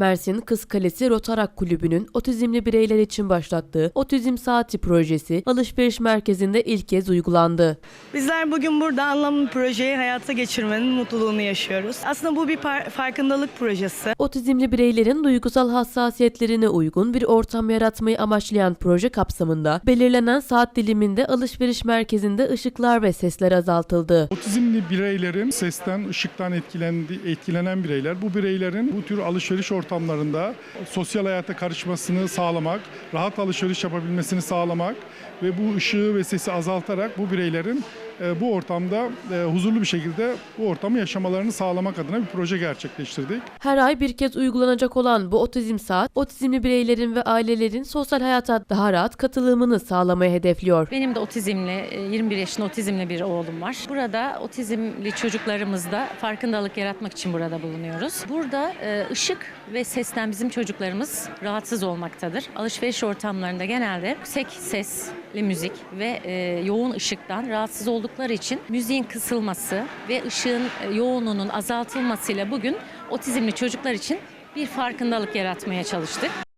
Mersin Kız Kalesi Rotarak Kulübü'nün otizmli bireyler için başlattığı Otizm Saati projesi alışveriş merkezinde ilk kez uygulandı. Bizler bugün burada anlamlı projeyi hayata geçirmenin mutluluğunu yaşıyoruz. Aslında bu bir farkındalık projesi. Otizmli bireylerin duygusal hassasiyetlerine uygun bir ortam yaratmayı amaçlayan proje kapsamında belirlenen saat diliminde alışveriş merkezinde ışıklar ve sesler azaltıldı. Otizmli bireylerin sesten, ışıktan etkilendi, etkilenen bireyler. Bu bireylerin bu tür alışveriş ortamlarında sosyal hayata karışmasını sağlamak, rahat alışveriş yapabilmesini sağlamak ve bu ışığı ve sesi azaltarak bu bireylerin e, bu ortamda e, huzurlu bir şekilde bu ortamı yaşamalarını sağlamak adına bir proje gerçekleştirdik. Her ay bir kez uygulanacak olan bu otizm saat, otizmli bireylerin ve ailelerin sosyal hayata daha rahat katılımını sağlamayı hedefliyor. Benim de otizmli, e, 21 yaşında otizmli bir oğlum var. Burada otizmli çocuklarımızda farkındalık yaratmak için burada bulunuyoruz. Burada e, ışık ve sesten bizim çocuklarımız rahatsız olmaktadır. Alışveriş ortamlarında genelde yüksek sesli müzik ve e, yoğun ışıktan rahatsız oldukları için müziğin kısılması ve ışığın e, yoğunluğunun azaltılmasıyla bugün otizmli çocuklar için bir farkındalık yaratmaya çalıştık.